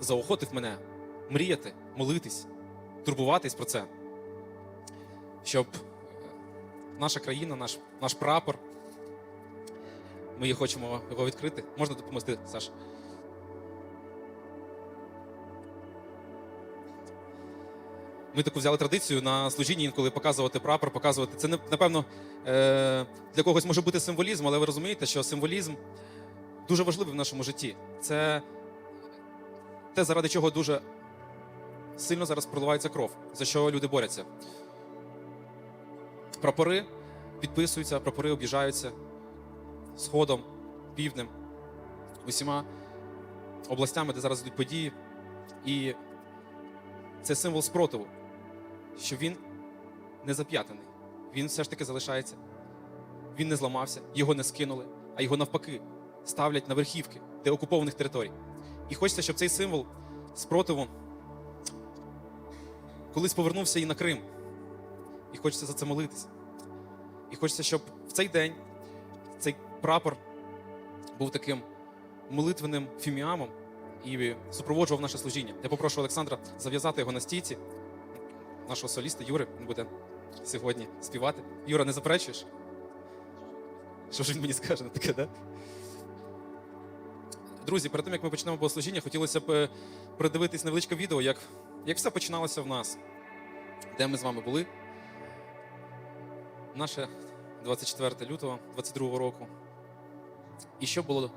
заохотив мене мріяти, молитись, турбуватись про це, щоб е, наша країна, наш, наш прапор, ми хочемо його відкрити. Можна допомогти, Саш? Ми таку взяли традицію на служінні інколи показувати прапор, показувати. Це напевно е, для когось може бути символізм, але ви розумієте, що символізм дуже важливий в нашому житті. Це те, заради чого дуже сильно зараз проливається кров, за що люди борються. Прапори підписуються, прапори об'їжджаються сходом, півднем, усіма областями, де зараз йдуть події. І це символ спротиву, що він не зап'ятаний. Він все ж таки залишається. Він не зламався, його не скинули, а його навпаки ставлять на верхівки деокупованих територій. І хочеться, щоб цей символ спротиву колись повернувся і на Крим. І хочеться за це молитись. І хочеться, щоб в цей день цей прапор був таким молитвенним фіміамом і супроводжував наше служіння. Я попрошу Олександра зав'язати його на стійці, нашого соліста Юри. Він буде сьогодні співати. Юра, не заперечуєш? Що ж він мені скаже на таке, да? Друзі, перед тим як ми почнемо богослужіння, хотілося б е, придивитись невеличке відео, як, як все починалося в нас, де ми з вами були. Наше 24 лютого 22 року. І що було